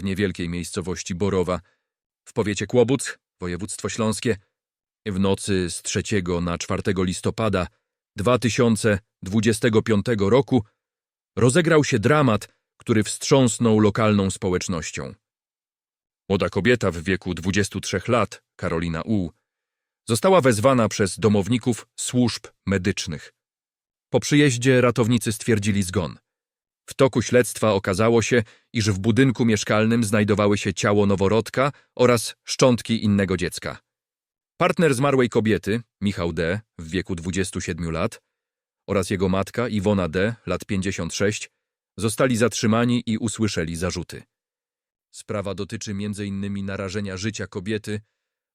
w niewielkiej miejscowości Borowa w powiecie Kłobuck, województwo śląskie, w nocy z 3 na 4 listopada 2025 roku rozegrał się dramat, który wstrząsnął lokalną społecznością. Młoda kobieta w wieku 23 lat, Karolina U., została wezwana przez domowników służb medycznych. Po przyjeździe ratownicy stwierdzili zgon. W toku śledztwa okazało się, iż w budynku mieszkalnym znajdowały się ciało noworodka oraz szczątki innego dziecka. Partner zmarłej kobiety, Michał D., w wieku 27 lat, oraz jego matka, Iwona D., lat 56, zostali zatrzymani i usłyszeli zarzuty. Sprawa dotyczy m.in. narażenia życia kobiety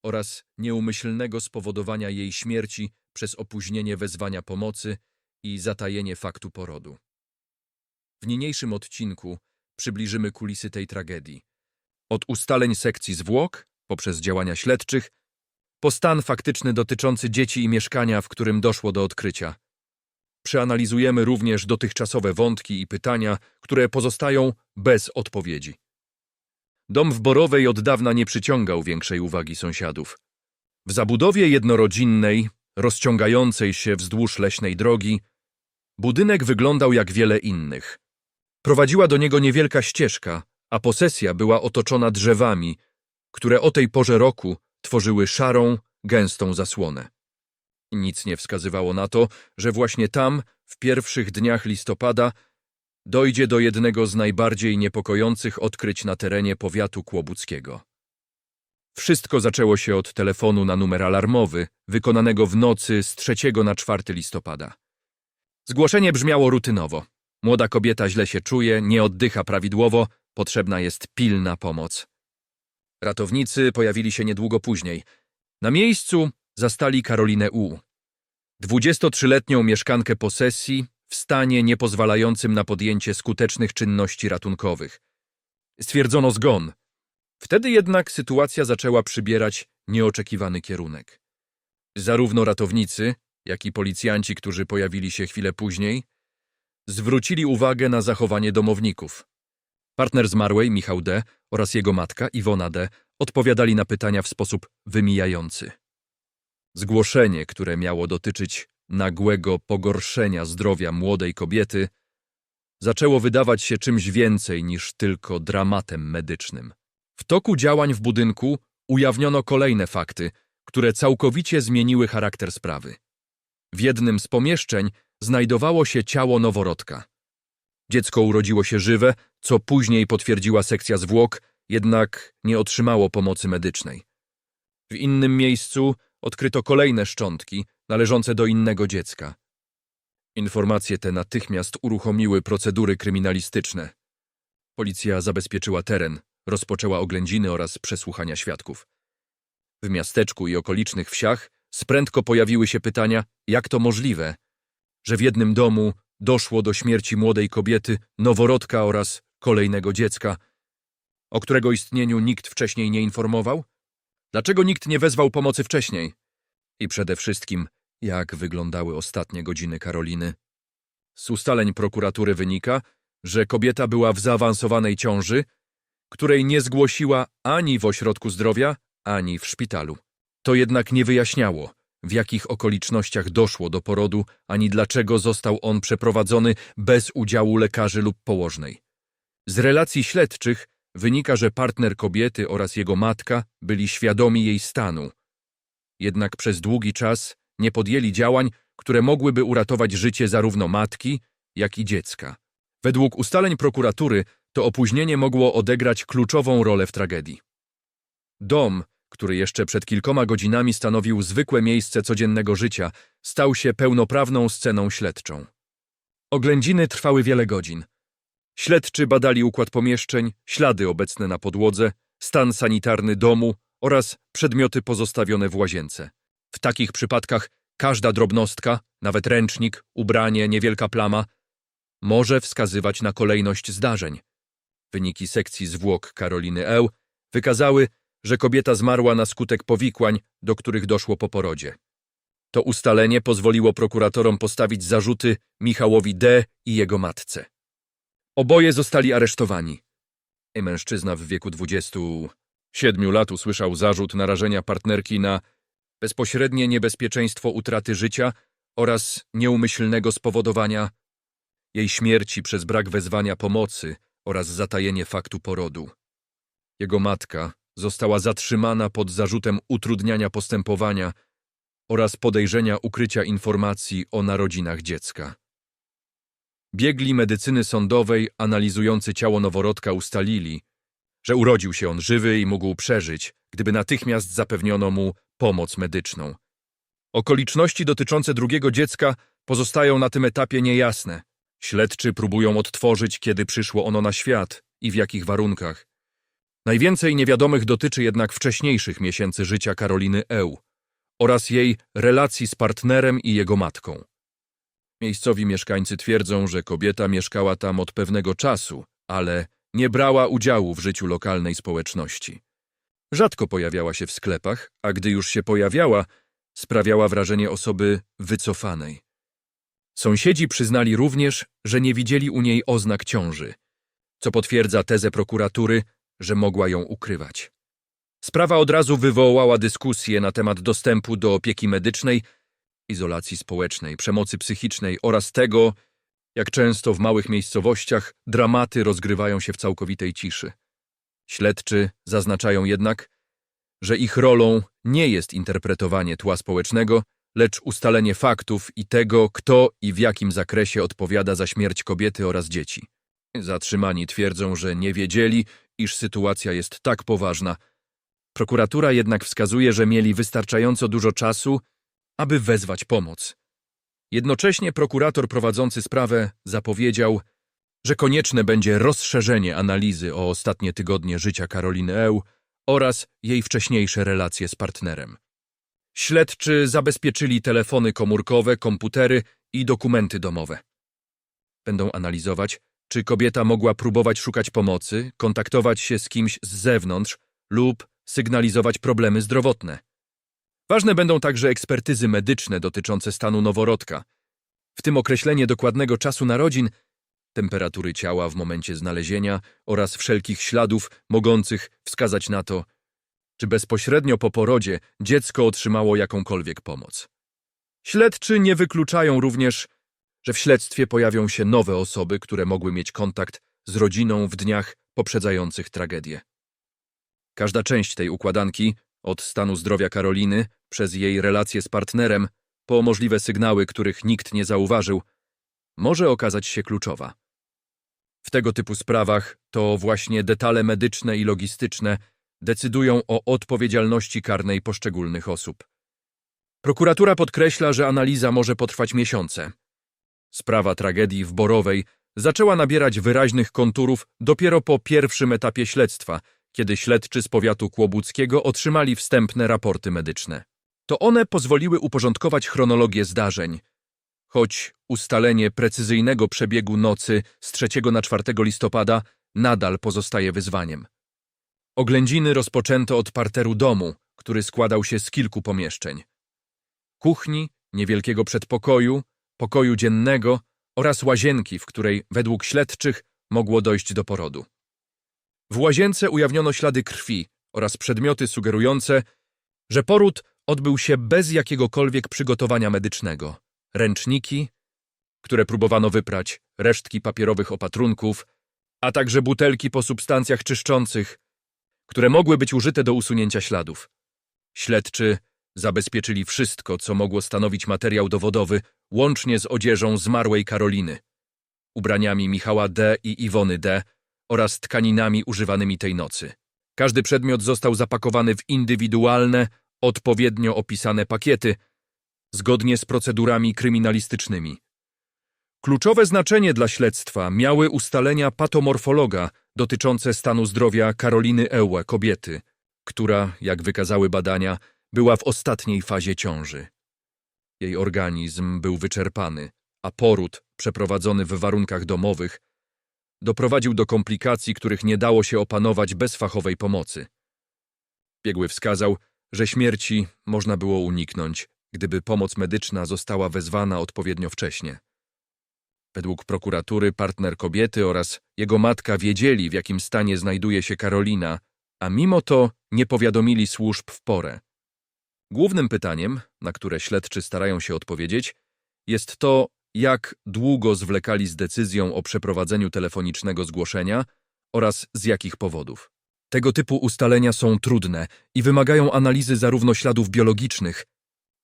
oraz nieumyślnego spowodowania jej śmierci przez opóźnienie wezwania pomocy i zatajenie faktu porodu. W niniejszym odcinku przybliżymy kulisy tej tragedii. Od ustaleń sekcji zwłok, poprzez działania śledczych, po stan faktyczny dotyczący dzieci i mieszkania, w którym doszło do odkrycia. Przeanalizujemy również dotychczasowe wątki i pytania, które pozostają bez odpowiedzi. Dom w Borowej od dawna nie przyciągał większej uwagi sąsiadów. W zabudowie jednorodzinnej, rozciągającej się wzdłuż leśnej drogi, budynek wyglądał jak wiele innych. Prowadziła do niego niewielka ścieżka, a posesja była otoczona drzewami, które o tej porze roku tworzyły szarą, gęstą zasłonę. Nic nie wskazywało na to, że właśnie tam, w pierwszych dniach listopada, dojdzie do jednego z najbardziej niepokojących odkryć na terenie powiatu kłobuckiego. Wszystko zaczęło się od telefonu na numer alarmowy, wykonanego w nocy z 3 na 4 listopada. Zgłoszenie brzmiało rutynowo. Młoda kobieta źle się czuje, nie oddycha prawidłowo, potrzebna jest pilna pomoc. Ratownicy pojawili się niedługo później. Na miejscu zastali Karolinę U. 23-letnią mieszkankę posesji w stanie niepozwalającym na podjęcie skutecznych czynności ratunkowych. Stwierdzono zgon. Wtedy jednak sytuacja zaczęła przybierać nieoczekiwany kierunek. Zarówno ratownicy, jak i policjanci, którzy pojawili się chwilę później, zwrócili uwagę na zachowanie domowników. Partner zmarłej, Michał D. oraz jego matka, Iwona D. odpowiadali na pytania w sposób wymijający. Zgłoszenie, które miało dotyczyć nagłego pogorszenia zdrowia młodej kobiety, zaczęło wydawać się czymś więcej niż tylko dramatem medycznym. W toku działań w budynku ujawniono kolejne fakty, które całkowicie zmieniły charakter sprawy. W jednym z pomieszczeń znajdowało się ciało noworodka. Dziecko urodziło się żywe, co później potwierdziła sekcja zwłok, jednak nie otrzymało pomocy medycznej. W innym miejscu odkryto kolejne szczątki należące do innego dziecka. Informacje te natychmiast uruchomiły procedury kryminalistyczne. Policja zabezpieczyła teren, rozpoczęła oględziny oraz przesłuchania świadków. W miasteczku i okolicznych wsiach sprędko pojawiły się pytania, jak to możliwe, że w jednym domu doszło do śmierci młodej kobiety, noworodka oraz kolejnego dziecka, o którego istnieniu nikt wcześniej nie informował? Dlaczego nikt nie wezwał pomocy wcześniej? I przede wszystkim, jak wyglądały ostatnie godziny Karoliny? Z ustaleń prokuratury wynika, że kobieta była w zaawansowanej ciąży, której nie zgłosiła ani w ośrodku zdrowia, ani w szpitalu. To jednak nie wyjaśniało, w jakich okolicznościach doszło do porodu, ani dlaczego został on przeprowadzony bez udziału lekarzy lub położnej. Z relacji śledczych wynika, że partner kobiety oraz jego matka byli świadomi jej stanu. Jednak przez długi czas nie podjęli działań, które mogłyby uratować życie zarówno matki, jak i dziecka. Według ustaleń prokuratury to opóźnienie mogło odegrać kluczową rolę w tragedii. Dom, który jeszcze przed kilkoma godzinami stanowił zwykłe miejsce codziennego życia, stał się pełnoprawną sceną śledczą. Oględziny trwały wiele godzin. Śledczy badali układ pomieszczeń, ślady obecne na podłodze, stan sanitarny domu oraz przedmioty pozostawione w łazience. W takich przypadkach każda drobnostka, nawet ręcznik, ubranie, niewielka plama, może wskazywać na kolejność zdarzeń. Wyniki sekcji zwłok Karoliny Eł wykazały, że kobieta zmarła na skutek powikłań, do których doszło po porodzie. To ustalenie pozwoliło prokuratorom postawić zarzuty Michałowi D. i jego matce. Oboje zostali aresztowani. Mężczyzna w wieku 27 lat usłyszał zarzut narażenia partnerki na bezpośrednie niebezpieczeństwo utraty życia oraz nieumyślnego spowodowania jej śmierci przez brak wezwania pomocy oraz zatajenie faktu porodu. Jego matka została zatrzymana pod zarzutem utrudniania postępowania oraz podejrzenia ukrycia informacji o narodzinach dziecka. Biegli medycyny sądowej analizujący ciało noworodka ustalili, że urodził się on żywy i mógł przeżyć, gdyby natychmiast zapewniono mu pomoc medyczną. Okoliczności dotyczące drugiego dziecka pozostają na tym etapie niejasne. Śledczy próbują odtworzyć, kiedy przyszło ono na świat i w jakich warunkach. Najwięcej niewiadomych dotyczy jednak wcześniejszych miesięcy życia Karoliny Eł oraz jej relacji z partnerem i jego matką. Miejscowi mieszkańcy twierdzą, że kobieta mieszkała tam od pewnego czasu, ale nie brała udziału w życiu lokalnej społeczności. Rzadko pojawiała się w sklepach, a gdy już się pojawiała, sprawiała wrażenie osoby wycofanej. Sąsiedzi przyznali również, że nie widzieli u niej oznak ciąży, co potwierdza tezę prokuratury, że mogła ją ukrywać. Sprawa od razu wywołała dyskusję na temat dostępu do opieki medycznej, izolacji społecznej, przemocy psychicznej oraz tego, jak często w małych miejscowościach dramaty rozgrywają się w całkowitej ciszy. Śledczy zaznaczają jednak, że ich rolą nie jest interpretowanie tła społecznego, lecz ustalenie faktów i tego, kto i w jakim zakresie odpowiada za śmierć kobiety oraz dzieci. Zatrzymani twierdzą, że nie wiedzieli, iż sytuacja jest tak poważna. Prokuratura jednak wskazuje, że mieli wystarczająco dużo czasu, aby wezwać pomoc. Jednocześnie prokurator prowadzący sprawę zapowiedział, że konieczne będzie rozszerzenie analizy o ostatnie tygodnie życia Karoliny Eł oraz jej wcześniejsze relacje z partnerem. Śledczy zabezpieczyli telefony komórkowe, komputery i dokumenty domowe. Będą analizować, czy kobieta mogła próbować szukać pomocy, kontaktować się z kimś z zewnątrz lub sygnalizować problemy zdrowotne. Ważne będą także ekspertyzy medyczne dotyczące stanu noworodka, w tym określenie dokładnego czasu narodzin, temperatury ciała w momencie znalezienia oraz wszelkich śladów mogących wskazać na to, czy bezpośrednio po porodzie dziecko otrzymało jakąkolwiek pomoc. Śledczy nie wykluczają również, że w śledztwie pojawią się nowe osoby, które mogły mieć kontakt z rodziną w dniach poprzedzających tragedię. Każda część tej układanki, od stanu zdrowia Karoliny, przez jej relacje z partnerem, po możliwe sygnały, których nikt nie zauważył, może okazać się kluczowa. W tego typu sprawach to właśnie detale medyczne i logistyczne decydują o odpowiedzialności karnej poszczególnych osób. Prokuratura podkreśla, że analiza może potrwać miesiące. Sprawa tragedii w Borowej zaczęła nabierać wyraźnych konturów dopiero po pierwszym etapie śledztwa, kiedy śledczy z powiatu kłobuckiego otrzymali wstępne raporty medyczne. To one pozwoliły uporządkować chronologię zdarzeń, choć ustalenie precyzyjnego przebiegu nocy z 3 na 4 listopada nadal pozostaje wyzwaniem. Oględziny rozpoczęto od parteru domu, który składał się z kilku pomieszczeń. Kuchni, niewielkiego przedpokoju, pokoju dziennego oraz łazienki, w której, według śledczych, mogło dojść do porodu. W łazience ujawniono ślady krwi oraz przedmioty sugerujące, że poród odbył się bez jakiegokolwiek przygotowania medycznego. Ręczniki, które próbowano wyprać, resztki papierowych opatrunków, a także butelki po substancjach czyszczących, które mogły być użyte do usunięcia śladów. Śledczy zabezpieczyli wszystko, co mogło stanowić materiał dowodowy, łącznie z odzieżą zmarłej Karoliny, ubraniami Michała D. i Iwony D. oraz tkaninami używanymi tej nocy. Każdy przedmiot został zapakowany w indywidualne, odpowiednio opisane pakiety, zgodnie z procedurami kryminalistycznymi. Kluczowe znaczenie dla śledztwa miały ustalenia patomorfologa dotyczące stanu zdrowia Karoliny Ełe, kobiety, która, jak wykazały badania, była w ostatniej fazie ciąży. Jej organizm był wyczerpany, a poród, przeprowadzony w warunkach domowych, doprowadził do komplikacji, których nie dało się opanować bez fachowej pomocy. Biegły wskazał, że śmierci można było uniknąć, gdyby pomoc medyczna została wezwana odpowiednio wcześnie. Według prokuratury partner kobiety oraz jego matka wiedzieli, w jakim stanie znajduje się Karolina, a mimo to nie powiadomili służb w porę. Głównym pytaniem, na które śledczy starają się odpowiedzieć, jest to, jak długo zwlekali z decyzją o przeprowadzeniu telefonicznego zgłoszenia oraz z jakich powodów. Tego typu ustalenia są trudne i wymagają analizy zarówno śladów biologicznych,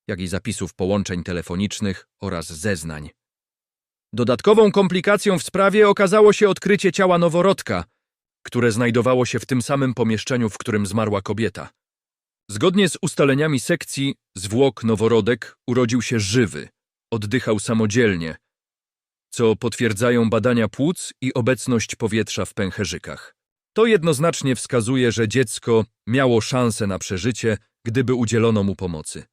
jak i zapisów połączeń telefonicznych oraz zeznań. Dodatkową komplikacją w sprawie okazało się odkrycie ciała noworodka, które znajdowało się w tym samym pomieszczeniu, w którym zmarła kobieta. Zgodnie z ustaleniami sekcji, zwłok noworodek urodził się żywy, oddychał samodzielnie, co potwierdzają badania płuc i obecność powietrza w pęcherzykach. To jednoznacznie wskazuje, że dziecko miało szansę na przeżycie, gdyby udzielono mu pomocy.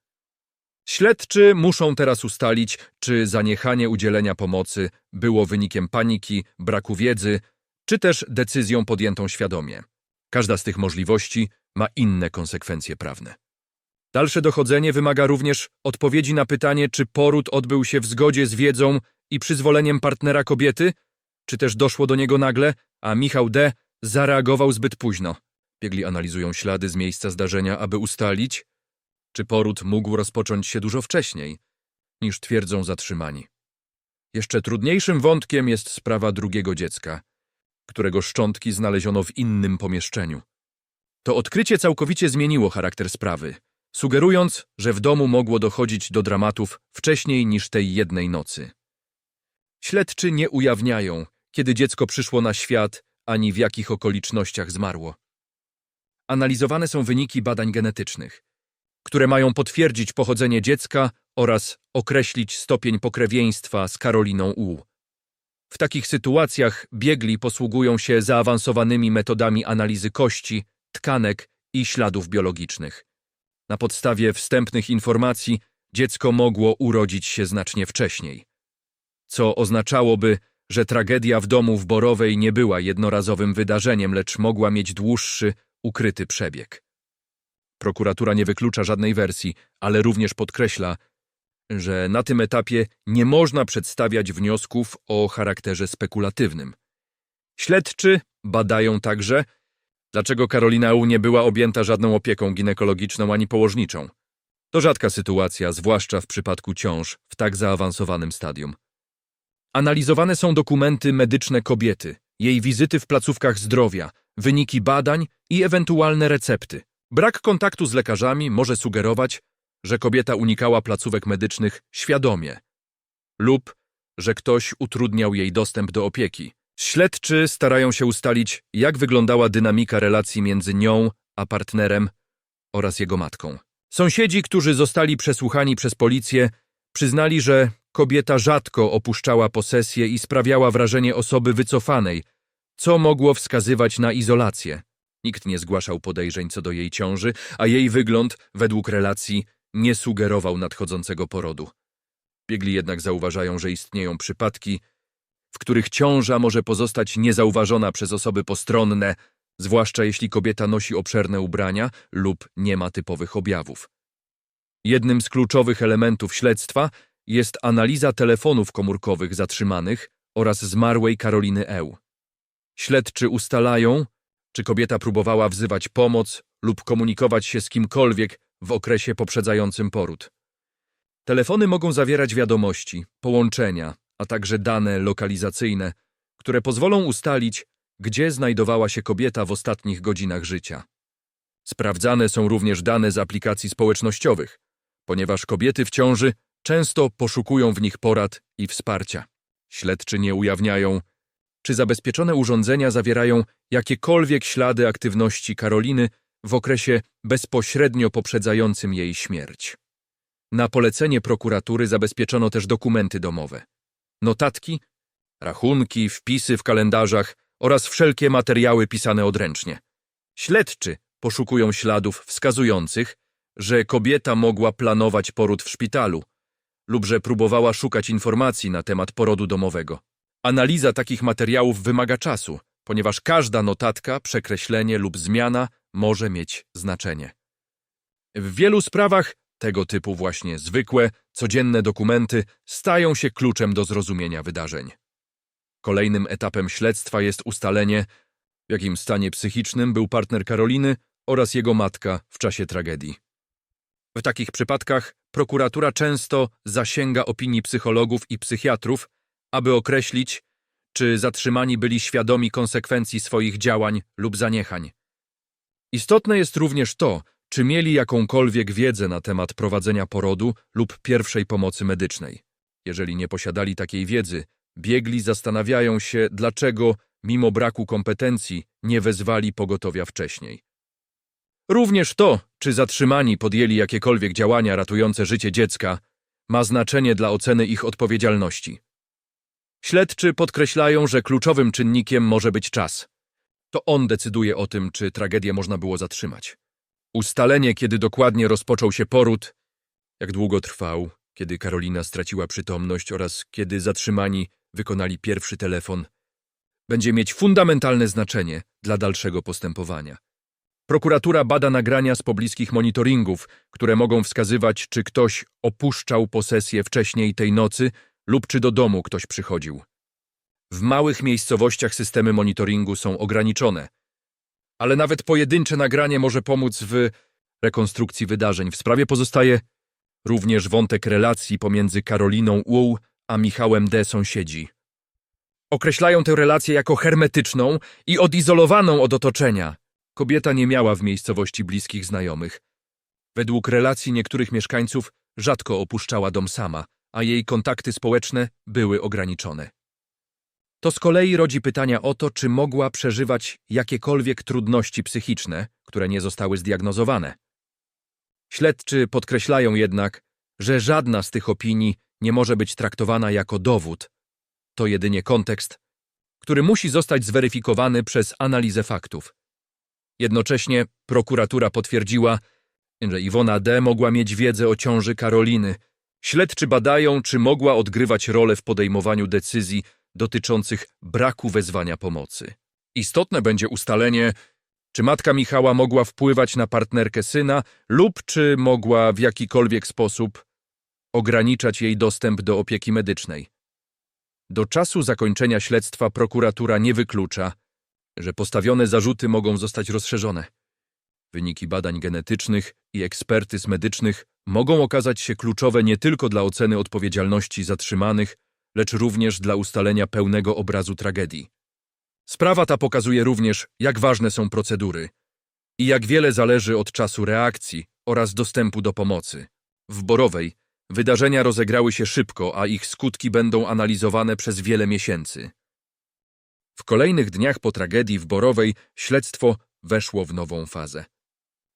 Śledczy muszą teraz ustalić, czy zaniechanie udzielenia pomocy było wynikiem paniki, braku wiedzy, czy też decyzją podjętą świadomie. Każda z tych możliwości ma inne konsekwencje prawne. Dalsze dochodzenie wymaga również odpowiedzi na pytanie, czy poród odbył się w zgodzie z wiedzą i przyzwoleniem partnera kobiety, czy też doszło do niego nagle, a Michał D. zareagował zbyt późno. Biegli analizują ślady z miejsca zdarzenia, aby ustalić, czy poród mógł rozpocząć się dużo wcześniej, niż twierdzą zatrzymani. Jeszcze trudniejszym wątkiem jest sprawa drugiego dziecka, którego szczątki znaleziono w innym pomieszczeniu. To odkrycie całkowicie zmieniło charakter sprawy, sugerując, że w domu mogło dochodzić do dramatów wcześniej niż tej jednej nocy. Śledczy nie ujawniają, kiedy dziecko przyszło na świat, ani w jakich okolicznościach zmarło. Analizowane są wyniki badań genetycznych, które mają potwierdzić pochodzenie dziecka oraz określić stopień pokrewieństwa z Karoliną U. W takich sytuacjach biegli posługują się zaawansowanymi metodami analizy kości, tkanek i śladów biologicznych. Na podstawie wstępnych informacji dziecko mogło urodzić się znacznie wcześniej, co oznaczałoby, że tragedia w domu w Borowej nie była jednorazowym wydarzeniem, lecz mogła mieć dłuższy, ukryty przebieg. Prokuratura nie wyklucza żadnej wersji, ale również podkreśla, że na tym etapie nie można przedstawiać wniosków o charakterze spekulatywnym. Śledczy badają także, dlaczego Karolina U nie była objęta żadną opieką ginekologiczną ani położniczą. To rzadka sytuacja, zwłaszcza w przypadku ciąż w tak zaawansowanym stadium. Analizowane są dokumenty medyczne kobiety, jej wizyty w placówkach zdrowia, wyniki badań i ewentualne recepty. Brak kontaktu z lekarzami może sugerować, że kobieta unikała placówek medycznych świadomie lub że ktoś utrudniał jej dostęp do opieki. Śledczy starają się ustalić, jak wyglądała dynamika relacji między nią a partnerem oraz jego matką. Sąsiedzi, którzy zostali przesłuchani przez policję, przyznali, że kobieta rzadko opuszczała posesję i sprawiała wrażenie osoby wycofanej, co mogło wskazywać na izolację. Nikt nie zgłaszał podejrzeń co do jej ciąży, a jej wygląd, według relacji, nie sugerował nadchodzącego porodu. Biegli jednak zauważają, że istnieją przypadki, w których ciąża może pozostać niezauważona przez osoby postronne, zwłaszcza jeśli kobieta nosi obszerne ubrania lub nie ma typowych objawów. Jednym z kluczowych elementów śledztwa jest analiza telefonów komórkowych zatrzymanych oraz zmarłej Karoliny Eł. Śledczy ustalają, czy kobieta próbowała wzywać pomoc lub komunikować się z kimkolwiek w okresie poprzedzającym poród. Telefony mogą zawierać wiadomości, połączenia, a także dane lokalizacyjne, które pozwolą ustalić, gdzie znajdowała się kobieta w ostatnich godzinach życia. Sprawdzane są również dane z aplikacji społecznościowych, ponieważ kobiety w ciąży często poszukują w nich porad i wsparcia. Śledczy nie ujawniają, czy zabezpieczone urządzenia zawierają jakiekolwiek ślady aktywności Karoliny w okresie bezpośrednio poprzedzającym jej śmierć. Na polecenie prokuratury zabezpieczono też dokumenty domowe. Notatki, rachunki, wpisy w kalendarzach oraz wszelkie materiały pisane odręcznie. Śledczy poszukują śladów wskazujących, że kobieta mogła planować poród w szpitalu lub że próbowała szukać informacji na temat porodu domowego. Analiza takich materiałów wymaga czasu, ponieważ każda notatka, przekreślenie lub zmiana może mieć znaczenie. W wielu sprawach tego typu właśnie zwykłe, codzienne dokumenty stają się kluczem do zrozumienia wydarzeń. Kolejnym etapem śledztwa jest ustalenie, w jakim stanie psychicznym był partner Karoliny oraz jego matka w czasie tragedii. W takich przypadkach prokuratura często zasięga opinii psychologów i psychiatrów, aby określić, czy zatrzymani byli świadomi konsekwencji swoich działań lub zaniechań. Istotne jest również to, czy mieli jakąkolwiek wiedzę na temat prowadzenia porodu lub pierwszej pomocy medycznej. Jeżeli nie posiadali takiej wiedzy, biegli zastanawiają się, dlaczego, mimo braku kompetencji, nie wezwali pogotowia wcześniej. Również to, czy zatrzymani podjęli jakiekolwiek działania ratujące życie dziecka, ma znaczenie dla oceny ich odpowiedzialności. Śledczy podkreślają, że kluczowym czynnikiem może być czas. To on decyduje o tym, czy tragedię można było zatrzymać. Ustalenie, kiedy dokładnie rozpoczął się poród, jak długo trwał, kiedy Karolina straciła przytomność oraz kiedy zatrzymani wykonali pierwszy telefon, będzie mieć fundamentalne znaczenie dla dalszego postępowania. Prokuratura bada nagrania z pobliskich monitoringów, które mogą wskazywać, czy ktoś opuszczał posesję wcześniej tej nocy lub czy do domu ktoś przychodził. W małych miejscowościach systemy monitoringu są ograniczone, ale nawet pojedyncze nagranie może pomóc w rekonstrukcji wydarzeń. W sprawie pozostaje również wątek relacji pomiędzy Karoliną U a Michałem D. sąsiedzi. Określają tę relację jako hermetyczną i odizolowaną od otoczenia. Kobieta nie miała w miejscowości bliskich znajomych. Według relacji niektórych mieszkańców rzadko opuszczała dom sama, a jej kontakty społeczne były ograniczone. To z kolei rodzi pytania o to, czy mogła przeżywać jakiekolwiek trudności psychiczne, które nie zostały zdiagnozowane. Śledczy podkreślają jednak, że żadna z tych opinii nie może być traktowana jako dowód. To jedynie kontekst, który musi zostać zweryfikowany przez analizę faktów. Jednocześnie prokuratura potwierdziła, że Iwona D. mogła mieć wiedzę o ciąży Karoliny. Śledczy badają, czy mogła odgrywać rolę w podejmowaniu decyzji dotyczących braku wezwania pomocy. Istotne będzie ustalenie, czy matka Michała mogła wpływać na partnerkę syna lub czy mogła w jakikolwiek sposób ograniczać jej dostęp do opieki medycznej. Do czasu zakończenia śledztwa prokuratura nie wyklucza, że postawione zarzuty mogą zostać rozszerzone. Wyniki badań genetycznych i ekspertyz medycznych mogą okazać się kluczowe nie tylko dla oceny odpowiedzialności zatrzymanych, lecz również dla ustalenia pełnego obrazu tragedii. Sprawa ta pokazuje również, jak ważne są procedury i jak wiele zależy od czasu reakcji oraz dostępu do pomocy. W Borowej wydarzenia rozegrały się szybko, a ich skutki będą analizowane przez wiele miesięcy. W kolejnych dniach po tragedii w Borowej śledztwo weszło w nową fazę.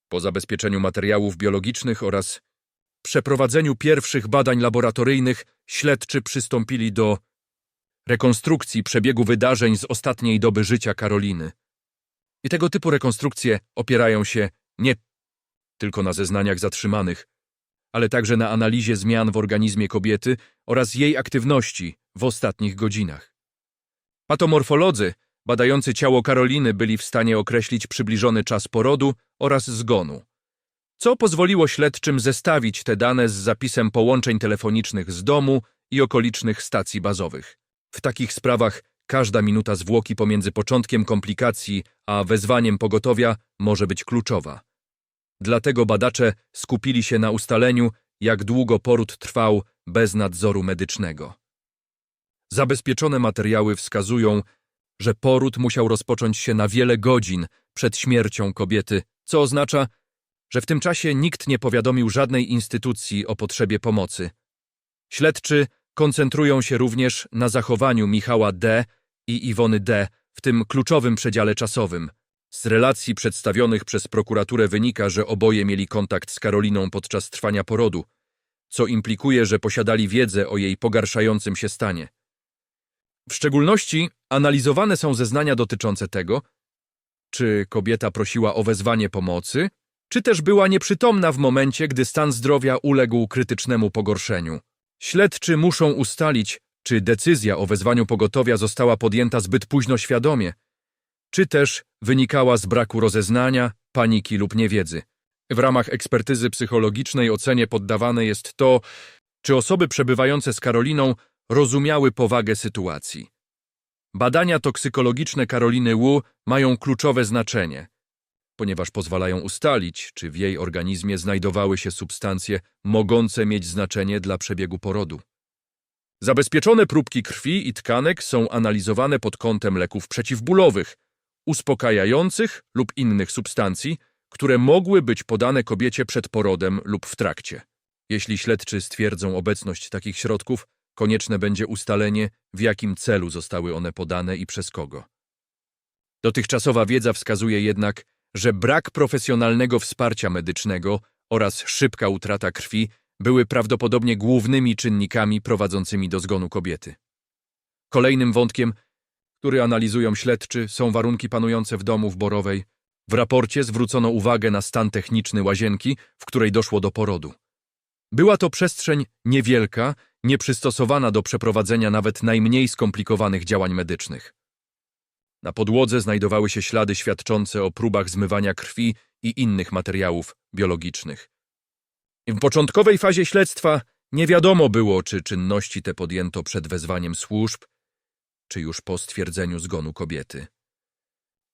Po zabezpieczeniu materiałów biologicznych oraz przeprowadzeniu pierwszych badań laboratoryjnych śledczy przystąpili do rekonstrukcji przebiegu wydarzeń z ostatniej doby życia Karoliny. I tego typu rekonstrukcje opierają się nie tylko na zeznaniach zatrzymanych, ale także na analizie zmian w organizmie kobiety oraz jej aktywności w ostatnich godzinach. Patomorfolodzy badający ciało Karoliny byli w stanie określić przybliżony czas porodu oraz zgonu co pozwoliło śledczym zestawić te dane z zapisem połączeń telefonicznych z domu i okolicznych stacji bazowych. W takich sprawach każda minuta zwłoki pomiędzy początkiem komplikacji a wezwaniem pogotowia może być kluczowa. Dlatego badacze skupili się na ustaleniu, jak długo poród trwał bez nadzoru medycznego. Zabezpieczone materiały wskazują, że poród musiał rozpocząć się na wiele godzin przed śmiercią kobiety, co oznacza, że w tym czasie nikt nie powiadomił żadnej instytucji o potrzebie pomocy. Śledczy koncentrują się również na zachowaniu Michała D. i Iwony D. w tym kluczowym przedziale czasowym. Z relacji przedstawionych przez prokuraturę wynika, że oboje mieli kontakt z Karoliną podczas trwania porodu, co implikuje, że posiadali wiedzę o jej pogarszającym się stanie. W szczególności analizowane są zeznania dotyczące tego, czy kobieta prosiła o wezwanie pomocy, czy też była nieprzytomna w momencie, gdy stan zdrowia uległ krytycznemu pogorszeniu. Śledczy muszą ustalić, czy decyzja o wezwaniu pogotowia została podjęta zbyt późno świadomie, czy też wynikała z braku rozeznania, paniki lub niewiedzy. W ramach ekspertyzy psychologicznej ocenie poddawane jest to, czy osoby przebywające z Karoliną rozumiały powagę sytuacji. Badania toksykologiczne Karoliny Wu mają kluczowe znaczenie, ponieważ pozwalają ustalić, czy w jej organizmie znajdowały się substancje mogące mieć znaczenie dla przebiegu porodu. Zabezpieczone próbki krwi i tkanek są analizowane pod kątem leków przeciwbólowych, uspokajających lub innych substancji, które mogły być podane kobiecie przed porodem lub w trakcie. Jeśli śledczy stwierdzą obecność takich środków, konieczne będzie ustalenie, w jakim celu zostały one podane i przez kogo. Dotychczasowa wiedza wskazuje jednak, że brak profesjonalnego wsparcia medycznego oraz szybka utrata krwi były prawdopodobnie głównymi czynnikami prowadzącymi do zgonu kobiety. Kolejnym wątkiem, który analizują śledczy, są warunki panujące w domu w Borowej. W raporcie zwrócono uwagę na stan techniczny łazienki, w której doszło do porodu. Była to przestrzeń niewielka, nieprzystosowana do przeprowadzenia nawet najmniej skomplikowanych działań medycznych. Na podłodze znajdowały się ślady świadczące o próbach zmywania krwi i innych materiałów biologicznych. W początkowej fazie śledztwa nie wiadomo było, czy czynności te podjęto przed wezwaniem służb, czy już po stwierdzeniu zgonu kobiety.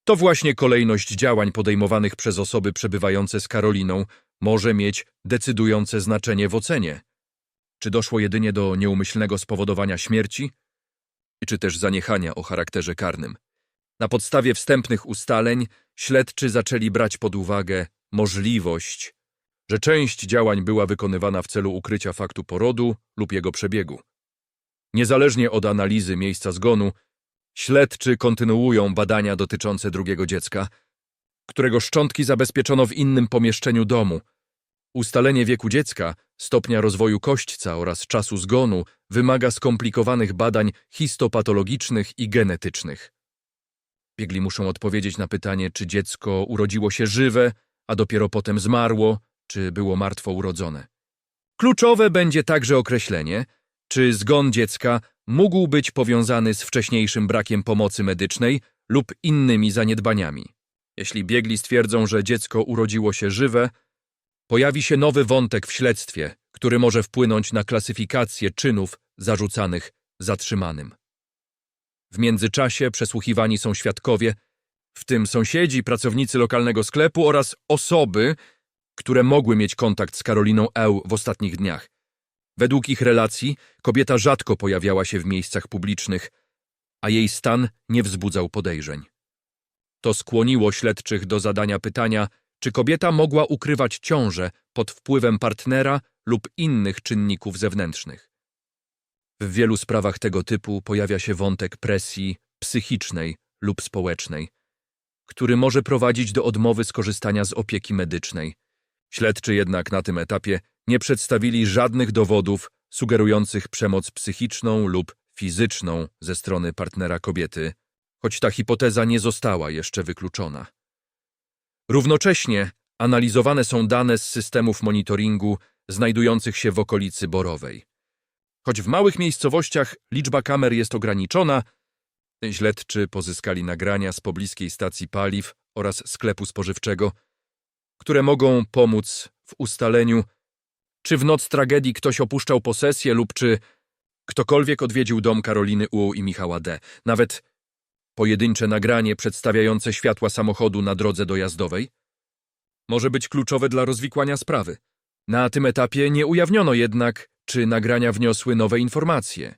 To właśnie kolejność działań podejmowanych przez osoby przebywające z Karoliną może mieć decydujące znaczenie w ocenie. Czy doszło jedynie do nieumyślnego spowodowania śmierci, czy też zaniechania o charakterze karnym. Na podstawie wstępnych ustaleń śledczy zaczęli brać pod uwagę możliwość, że część działań była wykonywana w celu ukrycia faktu porodu lub jego przebiegu. Niezależnie od analizy miejsca zgonu, śledczy kontynuują badania dotyczące drugiego dziecka, którego szczątki zabezpieczono w innym pomieszczeniu domu. Ustalenie wieku dziecka, stopnia rozwoju kośćca oraz czasu zgonu wymaga skomplikowanych badań histopatologicznych i genetycznych. Biegli muszą odpowiedzieć na pytanie, czy dziecko urodziło się żywe, a dopiero potem zmarło, czy było martwo urodzone. Kluczowe będzie także określenie, czy zgon dziecka mógł być powiązany z wcześniejszym brakiem pomocy medycznej lub innymi zaniedbaniami. Jeśli biegli stwierdzą, że dziecko urodziło się żywe, pojawi się nowy wątek w śledztwie, który może wpłynąć na klasyfikację czynów zarzucanych zatrzymanym. W międzyczasie przesłuchiwani są świadkowie, w tym sąsiedzi, pracownicy lokalnego sklepu oraz osoby, które mogły mieć kontakt z Karoliną Eł w ostatnich dniach. Według ich relacji kobieta rzadko pojawiała się w miejscach publicznych, a jej stan nie wzbudzał podejrzeń. To skłoniło śledczych do zadania pytania, czy kobieta mogła ukrywać ciążę pod wpływem partnera lub innych czynników zewnętrznych. W wielu sprawach tego typu pojawia się wątek presji psychicznej lub społecznej, który może prowadzić do odmowy skorzystania z opieki medycznej. Śledczy jednak na tym etapie nie przedstawili żadnych dowodów sugerujących przemoc psychiczną lub fizyczną ze strony partnera kobiety, choć ta hipoteza nie została jeszcze wykluczona. Równocześnie analizowane są dane z systemów monitoringu znajdujących się w okolicy Borowej. Choć w małych miejscowościach liczba kamer jest ograniczona, śledczy pozyskali nagrania z pobliskiej stacji paliw oraz sklepu spożywczego, które mogą pomóc w ustaleniu, czy w noc tragedii ktoś opuszczał posesję lub czy ktokolwiek odwiedził dom Karoliny U i Michała D. Nawet pojedyncze nagranie przedstawiające światła samochodu na drodze dojazdowej może być kluczowe dla rozwikłania sprawy. Na tym etapie nie ujawniono jednak, czy nagrania wniosły nowe informacje.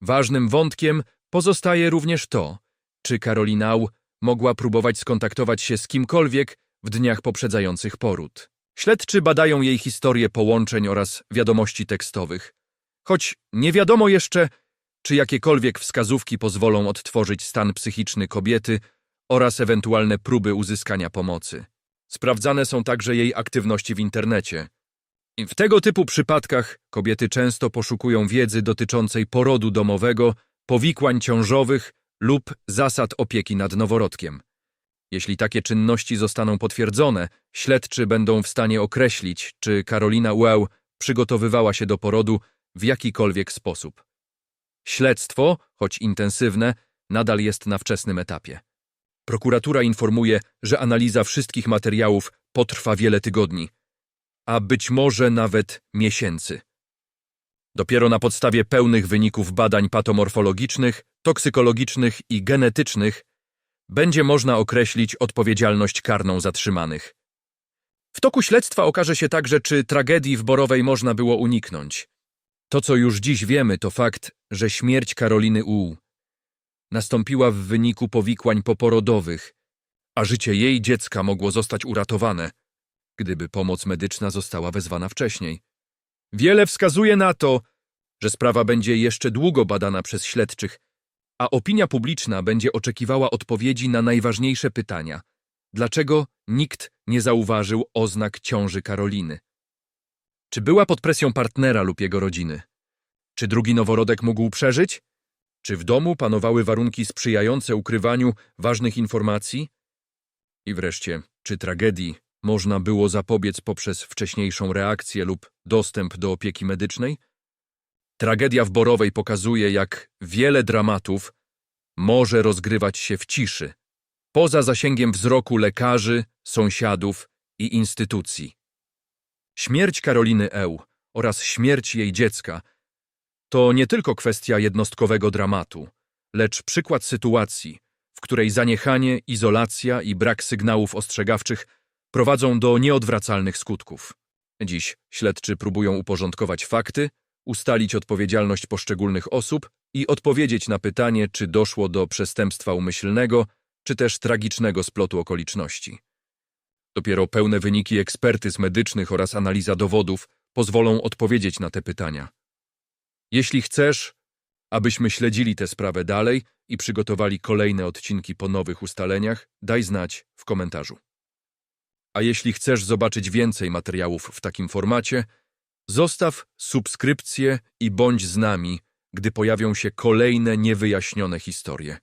Ważnym wątkiem pozostaje również to, czy Karolina U mogła próbować skontaktować się z kimkolwiek w dniach poprzedzających poród. Śledczy badają jej historię połączeń oraz wiadomości tekstowych, choć nie wiadomo jeszcze, czy jakiekolwiek wskazówki pozwolą odtworzyć stan psychiczny kobiety oraz ewentualne próby uzyskania pomocy. Sprawdzane są także jej aktywności w internecie. W tego typu przypadkach kobiety często poszukują wiedzy dotyczącej porodu domowego, powikłań ciążowych lub zasad opieki nad noworodkiem. Jeśli takie czynności zostaną potwierdzone, śledczy będą w stanie określić, czy Karolina Well przygotowywała się do porodu w jakikolwiek sposób. Śledztwo, choć intensywne, nadal jest na wczesnym etapie. Prokuratura informuje, że analiza wszystkich materiałów potrwa wiele tygodni, a być może nawet miesięcy. Dopiero na podstawie pełnych wyników badań patomorfologicznych toksykologicznych i genetycznych będzie można określić odpowiedzialność karną zatrzymanych. W toku śledztwa okaże się także, czy tragedii w Borowej można było uniknąć. To, co już dziś wiemy, to fakt, że śmierć Karoliny U nastąpiła w wyniku powikłań poporodowych, a życie jej dziecka mogło zostać uratowane, gdyby pomoc medyczna została wezwana wcześniej. Wiele wskazuje na to, że sprawa będzie jeszcze długo badana przez śledczych, a opinia publiczna będzie oczekiwała odpowiedzi na najważniejsze pytania. Dlaczego nikt nie zauważył oznak ciąży Karoliny? Czy była pod presją partnera lub jego rodziny? Czy drugi noworodek mógł przeżyć? Czy w domu panowały warunki sprzyjające ukrywaniu ważnych informacji? I wreszcie, czy tragedii można było zapobiec poprzez wcześniejszą reakcję lub dostęp do opieki medycznej? Tragedia w Borowej pokazuje, jak wiele dramatów może rozgrywać się w ciszy, poza zasięgiem wzroku lekarzy, sąsiadów i instytucji. Śmierć Karoliny Eł oraz śmierć jej dziecka to nie tylko kwestia jednostkowego dramatu, lecz przykład sytuacji, w której zaniechanie, izolacja i brak sygnałów ostrzegawczych prowadzą do nieodwracalnych skutków. Dziś śledczy próbują uporządkować fakty, ustalić odpowiedzialność poszczególnych osób i odpowiedzieć na pytanie, czy doszło do przestępstwa umyślnego, czy też tragicznego splotu okoliczności. Dopiero pełne wyniki ekspertyz medycznych oraz analiza dowodów pozwolą odpowiedzieć na te pytania. Jeśli chcesz, abyśmy śledzili tę sprawę dalej i przygotowali kolejne odcinki po nowych ustaleniach, daj znać w komentarzu. A jeśli chcesz zobaczyć więcej materiałów w takim formacie, zostaw subskrypcję i bądź z nami, gdy pojawią się kolejne niewyjaśnione historie.